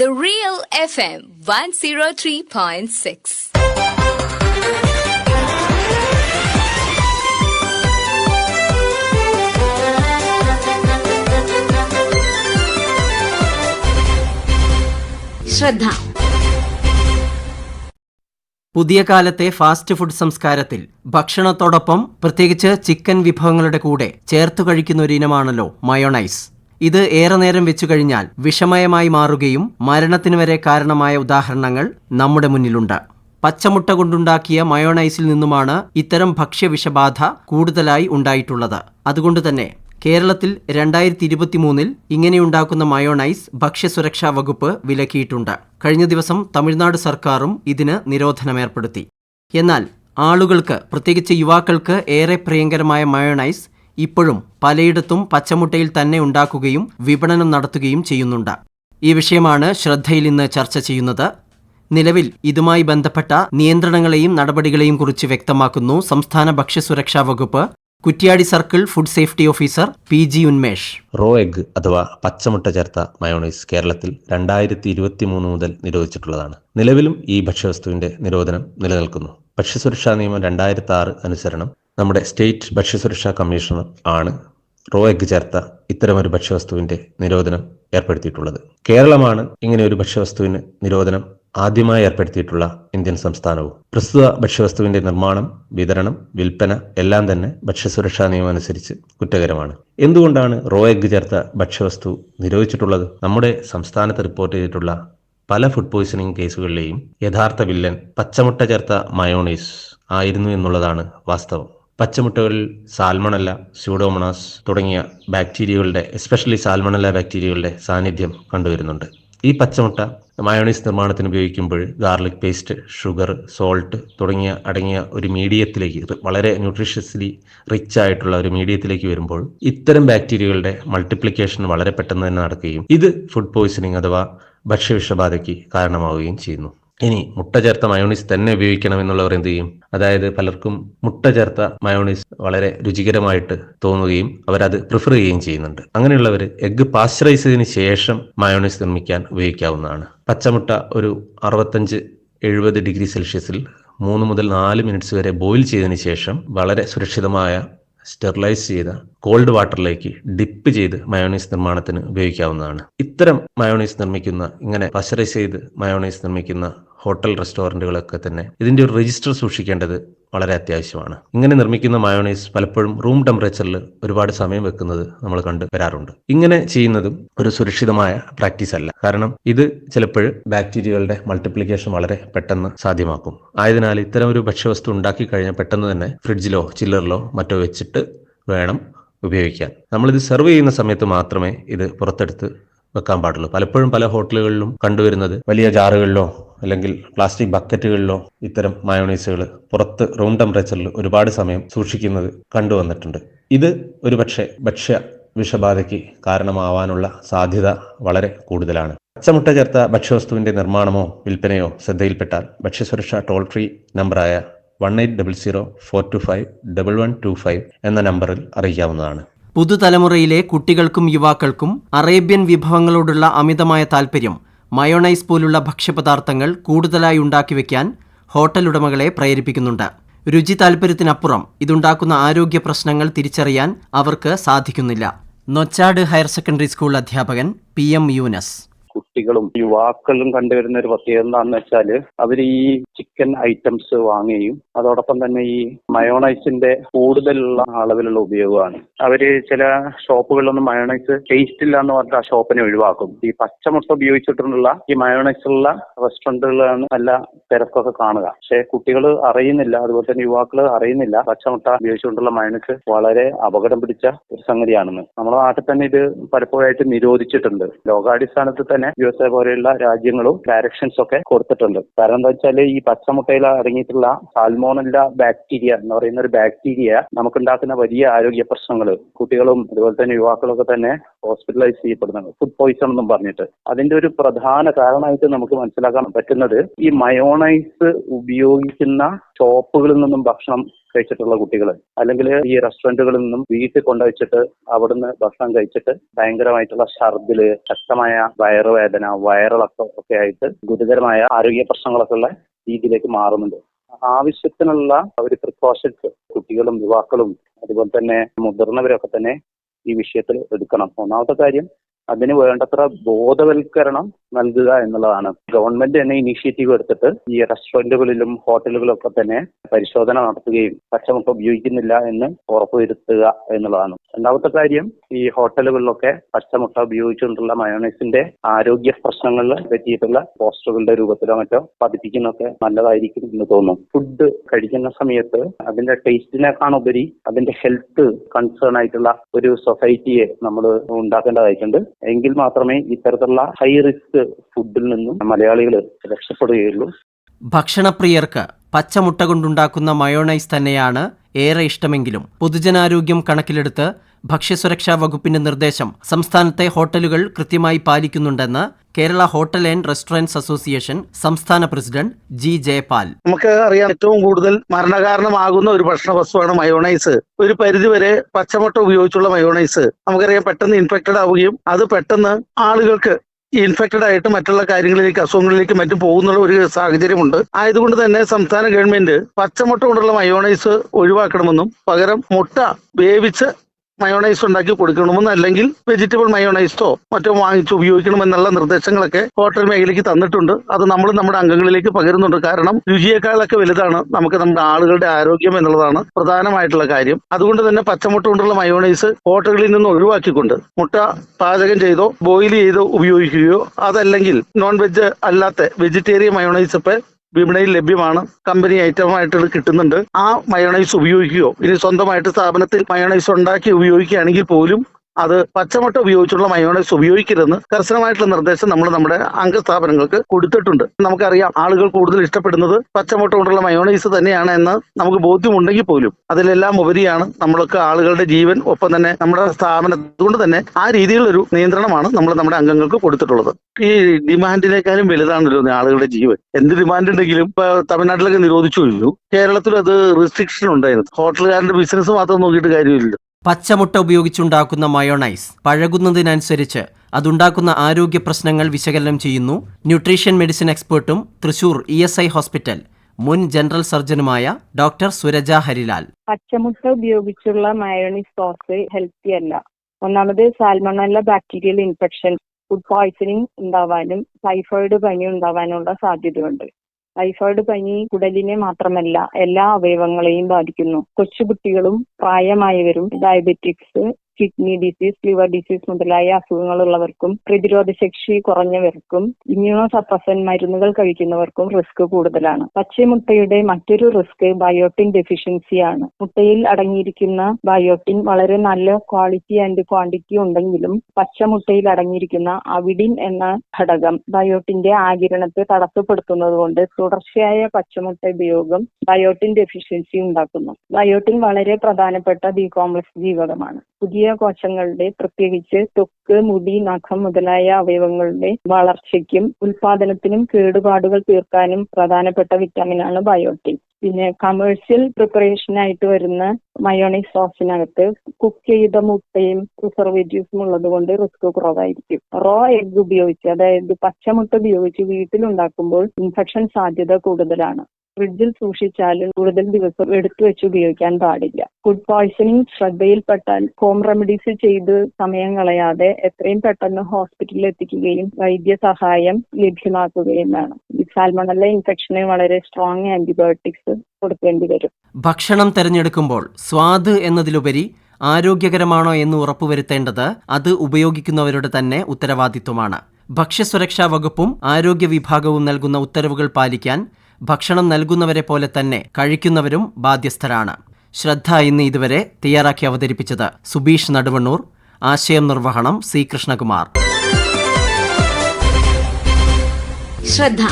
The Real FM 103.6. ശ്രദ്ധ പുതിയ കാലത്തെ ഫാസ്റ്റ് ഫുഡ് സംസ്കാരത്തിൽ ഭക്ഷണത്തോടൊപ്പം പ്രത്യേകിച്ച് ചിക്കൻ വിഭവങ്ങളുടെ കൂടെ ചേർത്തു കഴിക്കുന്ന ഒരു ഇനമാണല്ലോ മയോണൈസ് ഇത് ഏറെ നേരം വെച്ചു കഴിഞ്ഞാൽ വിഷമയമായി മാറുകയും മരണത്തിന് വരെ കാരണമായ ഉദാഹരണങ്ങൾ നമ്മുടെ മുന്നിലുണ്ട്. പച്ചമുട്ട കൊണ്ടുണ്ടാക്കിയ മയോണൈസിൽ നിന്നുമാണ് ഇത്തരം ഭക്ഷ്യവിഷബാധ കൂടുതലായി ഉണ്ടായിട്ടുള്ളത്. അതുകൊണ്ട് തന്നെ കേരളത്തിൽ രണ്ടായിരത്തി ഇരുപത്തി മൂന്നിൽ ഇങ്ങനെയുണ്ടാക്കുന്ന മയോണൈസ് ഭക്ഷ്യസുരക്ഷാ വകുപ്പ് വിലക്കിയിട്ടുണ്ട്. കഴിഞ്ഞ ദിവസം തമിഴ്നാട് സർക്കാരും ഇതിന് നിരോധനമേർപ്പെടുത്തി. എന്നാൽ ആളുകൾക്ക് പ്രത്യേകിച്ച് യുവാക്കൾക്ക് ഏറെ പ്രിയങ്കരമായ മയോണൈസ് ഇപ്പോഴും പലയിടത്തും പച്ചമുട്ടയിൽ തന്നെ ഉണ്ടാക്കുകയും വിപണനം നടത്തുകയും ചെയ്യുന്നുണ്ട്. ഈ വിഷയമാണ് ശ്രദ്ധയിൽ ഇന്ന് ചർച്ച ചെയ്യുന്നത്. നിലവിൽ ഇതുമായി ബന്ധപ്പെട്ട നിയന്ത്രണങ്ങളെയും നടപടികളെയും കുറിച്ച് വ്യക്തമാക്കുന്നു സംസ്ഥാന ഭക്ഷ്യസുരക്ഷാ വകുപ്പ്. Kuttiadi circle food safety officer P G Unmesh. Raw egg അഥവാ പച്ചമുട്ട ചേർത്ത മയോണൈസ് കേരളത്തിൽ രണ്ടായിരത്തി ഇരുപത്തി മൂന്ന് മുതൽ നിരോധിച്ചിട്ടുള്ളതാണ്. നിലവിലും ഈ ഭക്ഷ്യവസ്തുവിന്റെ നിരോധനം നിലനിൽക്കുന്നു. ഭക്ഷ്യസുരക്ഷാ നിയമം രണ്ടായിരത്തി ആറ് അനുസരണം നമ്മുടെ സ്റ്റേറ്റ് ഭക്ഷ്യസുരക്ഷാ കമ്മീഷണർ ആണ് റോ എഗ് ചേർത്ത ഇത്തരമൊരു ഭക്ഷ്യവസ്തുവിന്റെ നിരോധനം ഏർപ്പെടുത്തിയിട്ടുള്ളത്. കേരളമാണ് ഇങ്ങനെ ഒരു ഭക്ഷ്യവസ്തുവിന് നിരോധനം ആദ്യമായി ഏർപ്പെടുത്തിയിട്ടുള്ള ഇന്ത്യൻ സംസ്ഥാനവും. പ്രസ്തുത ഭക്ഷ്യവസ്തുവിന്റെ നിർമ്മാണം വിതരണം വിൽപ്പന എല്ലാം തന്നെ ഭക്ഷ്യസുരക്ഷാ നിയമം അനുസരിച്ച് കുറ്റകരമാണ്. എന്തുകൊണ്ടാണ് റോ എഗ് ചേർത്ത ഭക്ഷ്യവസ്തു നിരോധിച്ചിട്ടുള്ളത്? നമ്മുടെ സംസ്ഥാനത്ത് റിപ്പോർട്ട് ചെയ്തിട്ടുള്ള പല ഫുഡ് പോയിസണിംഗ് കേസുകളിലെയും യഥാർത്ഥ വില്ലൻ പച്ചമുട്ട ചേർത്ത മയോണൈസ് ആയിരുന്നു എന്നുള്ളതാണ് വാസ്തവം. പച്ചമുട്ടകളിൽ സാൽമണല്ല സ്യൂഡോമണാസ് തുടങ്ങിയ ബാക്ടീരിയകളുടെ എസ്പെഷ്യലി സാൽമണല്ല ബാക്ടീരിയകളുടെ സാന്നിധ്യം കണ്ടുവരുന്നുണ്ട്. ഈ പച്ചമുട്ട മയോണൈസ് നിർമ്മാണത്തിന് ഉപയോഗിക്കുമ്പോൾ ഗാർലിക് പേസ്റ്റ് ഷുഗർ സോൾട്ട് തുടങ്ങിയ അടങ്ങിയ ഒരു മീഡിയത്തിലേക്ക് വളരെ ന്യൂട്രീഷ്യസ്ലി റിച്ച് ആയിട്ടുള്ള ഒരു മീഡിയത്തിലേക്ക് വരുമ്പോൾ ഇത്തരം ബാക്ടീരിയകളുടെ മൾട്ടിപ്ലിക്കേഷൻ വളരെ പെട്ടെന്ന് തന്നെ നടക്കുകയും ഇത് ഫുഡ് പോയിസണിങ് അഥവാ ഭക്ഷ്യവിഷബാധയ്ക്ക് കാരണമാവുകയും ചെയ്യുന്നു. ഇനി മുട്ട ചേർത്ത മയോണീസ് തന്നെ ഉപയോഗിക്കണം എന്നുള്ളവർ എന്ത് ചെയ്യും? അതായത് പലർക്കും മുട്ട ചേർത്ത മയോണീസ് വളരെ രുചികരമായിട്ട് തോന്നുകയും അവരത് പ്രിഫർ ചെയ്യുകയും ചെയ്യുന്നുണ്ട്. അങ്ങനെയുള്ളവർ എഗ്ഗ് പാസ്ചറൈസ് ചെയ്തതിന് ശേഷം മയോണീസ് നിർമ്മിക്കാൻ ഉപയോഗിക്കാവുന്നതാണ്. പച്ചമുട്ട ഒരു അറുപത്തഞ്ച് എഴുപത് ഡിഗ്രി സെൽഷ്യസിൽ മൂന്ന് മുതൽ നാല് മിനിറ്റ്സ് വരെ ബോയിൽ ചെയ്തതിന് ശേഷം വളരെ സുരക്ഷിതമായ സ്റ്റെറിലൈസ് ചെയ്ത കോൾഡ് വാട്ടറിലേക്ക് ഡിപ്പ് ചെയ്ത് മയോണൈസ് നിർമ്മാണത്തിന് ഉപയോഗിക്കാവുന്നതാണ്. ഇത്തരം മയോണൈസ് നിർമ്മിക്കുന്ന ഇങ്ങനെ പശറൈസ് ചെയ്ത് മയോണൈസ് നിർമ്മിക്കുന്ന ഹോട്ടൽ റെസ്റ്റോറന്റുകളൊക്കെ തന്നെ ഇതിന്റെ ഒരു രജിസ്റ്റർ സൂക്ഷിക്കേണ്ടത് വളരെ അത്യാവശ്യമാണ്. ഇങ്ങനെ നിർമ്മിക്കുന്ന മയോണൈസ് പലപ്പോഴും റൂം ടെമ്പറേച്ചറിൽ ഒരുപാട് സമയം വെക്കുന്നത് നമ്മൾ കണ്ടു വരാറുണ്ട്. ഇങ്ങനെ ചെയ്യുന്നതും ഒരു സുരക്ഷിതമായ പ്രാക്ടീസ് അല്ല. കാരണം ഇത് ചിലപ്പോൾ ബാക്ടീരിയകളുടെ മൾട്ടിപ്ലിക്കേഷൻ വളരെ പെട്ടെന്ന് സാധ്യമാക്കും. ആയതിനാൽ ഇത്തരം ഒരു ഭക്ഷ്യവസ്തു ഉണ്ടാക്കി കഴിഞ്ഞാൽ പെട്ടെന്ന് തന്നെ ഫ്രിഡ്ജിലോ ചില്ലറിലോ മറ്റോ വെച്ചിട്ട് വേണം ഉപയോഗിക്കാൻ. നമ്മളിത് സെർവ് ചെയ്യുന്ന സമയത്ത് മാത്രമേ ഇത് പുറത്തെടുത്ത് വെക്കാൻ പാടുള്ളൂ. പലപ്പോഴും പല ഹോട്ടലുകളിലും കണ്ടുവരുന്നത് വലിയ ജാറുകളിലോ അല്ലെങ്കിൽ പ്ലാസ്റ്റിക് ബക്കറ്റുകളിലോ ഇത്തരം മയോണൈസുകൾ പുറത്ത് റൂം ടെമ്പറേച്ചറിൽ ഒരുപാട് സമയം സൂക്ഷിക്കുന്നത് കണ്ടുവന്നിട്ടുണ്ട്. ഇത് ഒരു പക്ഷേ ഭക്ഷ്യ വിഷബാധയ്ക്ക് കാരണമാവാനുള്ള സാധ്യത വളരെ കൂടുതലാണ്. പച്ചമുട്ട ചേർത്ത ഭക്ഷ്യവസ്തുവിന്റെ നിർമ്മാണമോ വിൽപ്പനയോ ശ്രദ്ധയിൽപ്പെട്ടാൽ ഭക്ഷ്യസുരക്ഷാ ടോൾ ഫ്രീ നമ്പറായ one eight double zero four two five double one two five എന്ന നമ്പറിൽ അറിയിക്കാവുന്നതാണ്. പുതുതലമുറയിലെ കുട്ടികൾക്കും യുവാക്കൾക്കും അറേബ്യൻ വിഭവങ്ങളോടുള്ള അമിതമായ താൽപ്പര്യം മയോണൈസ് പോലുള്ള ഭക്ഷ്യപദാർത്ഥങ്ങൾ കൂടുതലായി ഉണ്ടാക്കി വെക്കാൻ ഹോട്ടൽ ഉടമകളെ പ്രേരിപ്പിക്കുന്നുണ്ട്. രുചി താൽപ്പര്യത്തിനപ്പുറം ഇതുണ്ടാക്കുന്ന ആരോഗ്യ പ്രശ്നങ്ങൾ തിരിച്ചറിയാൻ അവർക്ക് സാധിക്കുന്നില്ല. നൊച്ചാട് ഹയർ സെക്കൻഡറി സ്കൂൾ അധ്യാപകൻ പി എം യൂനസ്. കുട്ടികളും യുവാക്കളും കണ്ടുവരുന്ന ഒരു പ്രത്യേകത എന്താണെന്ന് വെച്ചാൽ അവർ ഈ ചിക്കൻ ഐറ്റംസ് വാങ്ങുകയും അതോടൊപ്പം തന്നെ ഈ മയോണൈസിന്റെ കൂടുതലുള്ള അളവിലുള്ള ഉപയോഗമാണ്. അവർ ചില ഷോപ്പുകളിലൊന്നും മയോണൈസ് ടേസ്റ്റ് ഇല്ല എന്ന് പറഞ്ഞിട്ട് ആ ഷോപ്പിനെ ഒഴിവാക്കും. ഈ പച്ചമുട്ട ഉപയോഗിച്ചിട്ടുള്ള ഈ മയോണൈസ് ഉള്ള റെസ്റ്റോറന്റുകളാണ് നല്ല തിരക്കൊക്കെ കാണുക. പക്ഷെ കുട്ടികൾ അറിയുന്നില്ല അതുപോലെ തന്നെ യുവാക്കൾ അറിയുന്നില്ല പച്ചമുട്ട ഉപയോഗിച്ചുകൊണ്ടുള്ള മയോണൈസ് വളരെ അപകടം പിടിച്ച ഒരു സംഗതിയാണെന്ന്. നമ്മുടെ നാട്ടിൽ തന്നെ ഇത് പലപ്പോഴായിട്ട് നിരോധിച്ചിട്ടുണ്ട്. ലോകാടിസ്ഥാനത്തിൽ തന്നെ യു എസ് എ പോലെയുള്ള രാജ്യങ്ങളും ഡയറക്ഷൻസ് ഒക്കെ കൊടുത്തിട്ടുണ്ട്. കാരണം എന്താ വെച്ചാൽ ഈ പച്ചമുട്ടയിൽ അടങ്ങിയിട്ടുള്ള സാൽമോണല്ല ബാക്ടീരിയ എന്ന് പറയുന്ന ഒരു ബാക്ടീരിയ നമുക്കുണ്ടാക്കുന്ന വലിയ ആരോഗ്യ പ്രശ്നങ്ങൾ കുട്ടികളും അതുപോലെ തന്നെ യുവാക്കളൊക്കെ തന്നെ ഹോസ്പിറ്റലൈസ് ചെയ്യപ്പെടുന്നുണ്ട്. ഫുഡ് പോയിസൺ എന്നും പറഞ്ഞിട്ട്. അതിന്റെ ഒരു പ്രധാന കാരണമായിട്ട് നമുക്ക് മനസ്സിലാക്കാൻ പറ്റുന്നത് ഈ മയോണൈസ് ഉപയോഗിക്കുന്ന ഷോപ്പുകളിൽ നിന്നും ഭക്ഷണം കഴിച്ചിട്ടുള്ള കുട്ടികൾ അല്ലെങ്കിൽ ഈ റെസ്റ്റോറന്റുകളിൽ നിന്നും വീട്ടിൽ കൊണ്ടുവച്ചിട്ട് അവിടുന്ന് ഭക്ഷണം കഴിച്ചിട്ട് ഭയങ്കരമായിട്ടുള്ള ഛർദിൽ ശക്തമായ വയറുവേദന വയറിളക്കം ഒക്കെ ആയിട്ട് ഗുരുതരമായ ആരോഗ്യ പ്രശ്നങ്ങളൊക്കെ ഉള്ള രീതിയിലേക്ക് മാറുന്നുണ്ട്. ആവശ്യത്തിനുള്ള ഒരു പ്രിക്കോഷൻസ് കുട്ടികളും യുവാക്കളും അതുപോലെ തന്നെ മുതിർന്നവരൊക്കെ തന്നെ ഈ വിഷയത്തിൽ എടുക്കണം. ഒന്നാമത്തെ കാര്യം അതിന് വേണ്ടത്ര ബോധവൽക്കരണം നൽകുക എന്നുള്ളതാണ്. ഗവൺമെന്റ് തന്നെ ഇനീഷ്യേറ്റീവ് എടുത്തിട്ട് ഈ റെസ്റ്റോറന്റുകളിലും ഹോട്ടലുകളിലൊക്കെ തന്നെ പരിശോധന നടത്തുകയും പച്ചമുട്ട ഉപയോഗിക്കുന്നില്ല എന്ന് ഉറപ്പുവരുത്തുക എന്നുള്ളതാണ്. രണ്ടാമത്തെ കാര്യം ഈ ഹോട്ടലുകളിലൊക്കെ പച്ചമുട്ട ഉപയോഗിച്ചുകൊണ്ടുള്ള മയോണൈസിന്റെ ആരോഗ്യ പ്രശ്നങ്ങളിൽ പറ്റിയിട്ടുള്ള പോസ്റ്ററുകളുടെ രൂപത്തിലോ മറ്റോ പതിപ്പിക്കുന്നൊക്കെ നല്ലതായിരിക്കും എന്ന് തോന്നുന്നു ഫുഡ് കഴിക്കുന്ന സമയത്ത് അതിന്റെ ടേസ്റ്റിനേക്കാളുപരി അതിന്റെ ഹെൽത്ത് കൺസേൺ ആയിട്ടുള്ള ഒരു സൊസൈറ്റിയെ നമ്മൾ ഉണ്ടാക്കേണ്ടതായിട്ടുണ്ട്. എങ്കിൽ മാത്രമേ ഇത്തരത്തിലുള്ള ഹൈ റിസ്ക് ഫുഡിൽ നിന്നും മലയാളികൾ രക്ഷപ്പെടുകയുള്ളൂ. ഭക്ഷണപ്രിയർക്ക് പച്ചമുട്ട കൊണ്ടുണ്ടാക്കുന്ന മയോണൈസ് തന്നെയാണ് ഏറെ ഇഷ്ടമെങ്കിലും. പൊതുജനാരോഗ്യം കണക്കിലെടുത്ത് ഭക്ഷ്യസുരക്ഷാ വകുപ്പിന്റെ നിർദ്ദേശം സംസ്ഥാനത്തെ ഹോട്ടലുകൾ കൃത്യമായി പാലിക്കുന്നുണ്ടെന്ന് Kerala hotel and restaurants association സംസ്ഥാന പ്രസിഡന്റ് ജി ജയപാൽ. നമുക്ക് അറിയാം ഏറ്റവും കൂടുതൽ മരണകാരണമാകുന്ന ഒരു ഭക്ഷണ വസ്തുവാണ് മയോണൈസ്. ഒരു പരിധിവരെ പച്ചമുട്ട ഉപയോഗിച്ചുള്ള മയോണൈസ്. നമുക്കറിയാം പെട്ടെന്ന് ഇൻഫെക്റ്റഡ് ആവുകയും അത് പെട്ടെന്ന് ആളുകൾക്ക് ഇൻഫെക്റ്റഡ് ആയിട്ട് മറ്റുള്ള കാര്യങ്ങളിലേക്ക് അസുഖങ്ങളിലേക്ക് മറ്റും പോകുന്ന ഒരു സാഹചര്യമുണ്ട്. ആയതുകൊണ്ട് തന്നെ സംസ്ഥാന ഗവൺമെന്റ് പച്ചമുട്ട കൊണ്ടുള്ള മയോണൈസ് ഒഴിവാക്കണമെന്നും പകരം മുട്ട വേവിച്ച് മയോണൈസ് ഉണ്ടാക്കി കൊടുക്കണമെന്ന് അല്ലെങ്കിൽ വെജിറ്റബിൾ മയോണൈസോ മറ്റോ വാങ്ങിച്ച് ഉപയോഗിക്കണമെന്നുള്ള നിർദ്ദേശങ്ങളൊക്കെ ഹോട്ടൽ മേഖലയ്ക്ക് തന്നിട്ടുണ്ട്. അത് നമ്മൾ നമ്മുടെ അംഗങ്ങളിലേക്ക് പകരുന്നുണ്ട്. കാരണം രുചിയേക്കാളൊക്കെ വലുതാണ് നമുക്ക് നമ്മുടെ ആളുകളുടെ ആരോഗ്യം എന്നുള്ളതാണ് പ്രധാനമായിട്ടുള്ള കാര്യം. അതുകൊണ്ട് തന്നെ പച്ചമുട്ട കൊണ്ടുള്ള മയോണൈസ് ഹോട്ടലുകളിൽ നിന്ന് ഒഴിവാക്കിക്കൊണ്ട് മുട്ട പാചകം ചെയ്തോ ബോയിൽ ചെയ്തോ ഉപയോഗിക്കുകയോ അതല്ലെങ്കിൽ നോൺ വെജ് അല്ലാത്ത വെജിറ്റേറിയൻ മയോണൈസ് ഇപ്പൊ വിപണിയിൽ ലഭ്യമാണ്. കമ്പനി ഐറ്റമായിട്ട് കിട്ടുന്നുണ്ട്. ആ മയോണൈസ് ഉപയോഗിക്കുകയോ ഇനി സ്വന്തമായിട്ട് സ്ഥാപനത്തിൽ മയോണൈസ് ഉണ്ടാക്കി ഉപയോഗിക്കുകയാണെങ്കിൽ പോലും അത് പച്ചമുട്ട ഉപയോഗിച്ചുള്ള മയോണൈസ് ഉപയോഗിക്കരുതെന്ന് കർശനമായിട്ടുള്ള നിർദ്ദേശം നമ്മൾ നമ്മുടെ അംഗസ്ഥാപനങ്ങൾക്ക് കൊടുത്തിട്ടുണ്ട്. നമുക്കറിയാം ആളുകൾ കൂടുതൽ ഇഷ്ടപ്പെടുന്നത് പച്ചമുട്ട കൊണ്ടുള്ള മയോണൈസ് തന്നെയാണ് എന്ന് നമുക്ക് ബോധ്യമുണ്ടെങ്കിൽ പോലും അതിലെല്ലാം ഉപരിയാണ് നമ്മൾക്ക് ആളുകളുടെ ജീവൻ ഒപ്പം തന്നെ നമ്മുടെ സ്ഥാപനം അതുകൊണ്ട് തന്നെ ആ രീതിയിലുള്ളൊരു നിയന്ത്രണമാണ് നമ്മൾ നമ്മുടെ അംഗങ്ങൾക്ക് കൊടുത്തിട്ടുള്ളത്. ഈ ഡിമാൻഡിനേക്കാളും വലുതാണല്ലോ ആളുകളുടെ ജീവൻ. എന്ത് ഡിമാൻഡ് ഉണ്ടെങ്കിലും ഇപ്പൊ തമിഴ്നാട്ടിലൊക്കെ നിരോധിച്ചു കഴിഞ്ഞു കേരളത്തിൽ അത് റിസ്ട്രിക്ഷൻ ഉണ്ടായിരുന്നു. ഹോട്ടലുകാരന്റെ ബിസിനസ് മാത്രം നോക്കിയിട്ട് കാര്യമില്ല പച്ചമുട്ട ഉപയോഗിച്ചുണ്ടാക്കുന്ന മയോണൈസ് പഴകുന്നതിനനുസരിച്ച് അതുണ്ടാക്കുന്ന ആരോഗ്യ പ്രശ്നങ്ങൾ വിശകലനം ചെയ്യുന്നു nutrition medicine എക്സ്പേർട്ടും Thrissur E S I hospital മുൻ ജനറൽ സർജനുമായ ഡോക്ടർ സുരജ ഹരിലാൽ. പച്ചമുട്ട ഉപയോഗിച്ചുള്ള മയോണൈസ് സോസ് ഹെൽത്തി അല്ല. ഒന്നാമത് സാൽമണല്ല ബാക്ടീരിയൽ ഇൻഫെക്ഷൻ ഫുഡ് പോയ്സണിങ് ഉണ്ടാവാനും ടൈഫോയിഡ് പനി ഉണ്ടാവാനുള്ള സാധ്യതയുണ്ട്. ടൈഫോയിഡ് പനി കുടലിനെ മാത്രമല്ല എല്ലാ അവയവങ്ങളെയും ബാധിക്കുന്നു. കൊച്ചുകുട്ടികളും പ്രായമായവരും diabetics kidney disease liver disease മുതലായ അസുഖങ്ങളുള്ളവർക്കും പ്രതിരോധ ശക്തി കുറഞ്ഞവർക്കും ഇമ്മ്യൂണോ സപ്രസൻ മരുന്നുകൾ കഴിക്കുന്നവർക്കും റിസ്ക് കൂടുതലാണ്. പച്ചമുട്ടയുടെ മറ്റൊരു റിസ്ക് ബയോട്ടിൻ ഡെഫിഷ്യൻസിയാണ് മുട്ടയിൽ അടങ്ങിയിരിക്കുന്ന ബയോട്ടിൻ വളരെ നല്ല ക്വാളിറ്റി ആൻഡ് ക്വാണ്ടിറ്റി ഉണ്ടെങ്കിലും പച്ചമുട്ടയിൽ അടങ്ങിയിരിക്കുന്ന അവിഡിൻ എന്ന ഘടകം ബയോട്ടിന്റെ ആകിരണത്തെ തടസ്സപ്പെടുത്തുന്നത് കൊണ്ട് തുടർച്ചയായ പച്ചമുട്ട ഉപയോഗം ബയോട്ടിൻ ഡെഫിഷ്യൻസി ഉണ്ടാക്കുന്നു. ബയോട്ടിൻ വളരെ പ്രധാനപ്പെട്ട ബി കോംപ്ലക്സ് ജീവകമാണ്. പുതിയ കോശങ്ങളുടെ പ്രത്യേകിച്ച് ത്വക്ക് മുടി നഖം മുതലായ അവയവങ്ങളുടെ വളർച്ചയ്ക്കും ഉൽപാദനത്തിനും കേടുപാടുകൾ തീർക്കാനും പ്രധാനപ്പെട്ട വിറ്റാമിനാണ് ബയോട്ടിൻ പിന്നെ കമേഴ്സ്യൽ പ്രിപ്പറേഷനായിട്ട് വരുന്ന മയോണൈസ് സോസിനകത്ത് കുക്ക് ചെയ്ത മുട്ടയും പ്രിസർവേറ്റീവ്സും ഉള്ളത് കൊണ്ട് റിസ്ക് കുറവായിരിക്കും. റോ എഗ് ഉപയോഗിച്ച് അതായത് പച്ചമുട്ട ഉപയോഗിച്ച് വീട്ടിലുണ്ടാക്കുമ്പോൾ ഇൻഫെക്ഷൻ സാധ്യത കൂടുതലാണ്. ഫ്രിഡ്ജിൽ സൂക്ഷിച്ചാലും കൂടുതൽ ദിവസം എടുത്തു വെച്ച് ഉപയോഗിക്കാൻ പാടില്ല. ഫുഡ് പോയ്സണിംഗ് ശ്രദ്ധയിൽപ്പെട്ടാൽ ഹോം റെമഡീസ് ചെയ്ത് സമയം കളയാതെ എത്രയും പെട്ടെന്ന് ഹോസ്പിറ്റലിൽ എത്തിക്കുകയും വൈദ്യസഹായം ലഭ്യമാക്കുകയും വേണം ഈ സാൽമണല്ല ഇൻഫെക്ഷന് വളരെ സ്ട്രോങ് ആന്റിബയോട്ടിക്സ് കൊടുക്കേണ്ടി വരും. ഭക്ഷണം തിരഞ്ഞെടുക്കുമ്പോൾ സ്വാദ് എന്നതിലുപരി ആരോഗ്യകരമാണോ എന്ന് ഉറപ്പുവരുത്തേണ്ടത് അത് ഉപയോഗിക്കുന്നവരുടെ തന്നെ ഉത്തരവാദിത്വമാണ്. ഭക്ഷ്യസുരക്ഷാ വകുപ്പും ആരോഗ്യ വിഭാഗവും നൽകുന്ന ഉത്തരവുകൾ പാലിക്കാൻ ഭക്ഷണം നൽകുന്നവരെ പോലെ തന്നെ കഴിക്കുന്നവരും ബാധ്യസ്ഥരാണ്. ശ്രദ്ധ ഇന്ന് ഇതുവരെ തയ്യാറാക്കി അവതരിപ്പിച്ചത് സുബീഷ് നടുവണ്ണൂർ ആശയം നിർവഹണം സി കൃഷ്ണകുമാർ. ശ്രദ്ധ.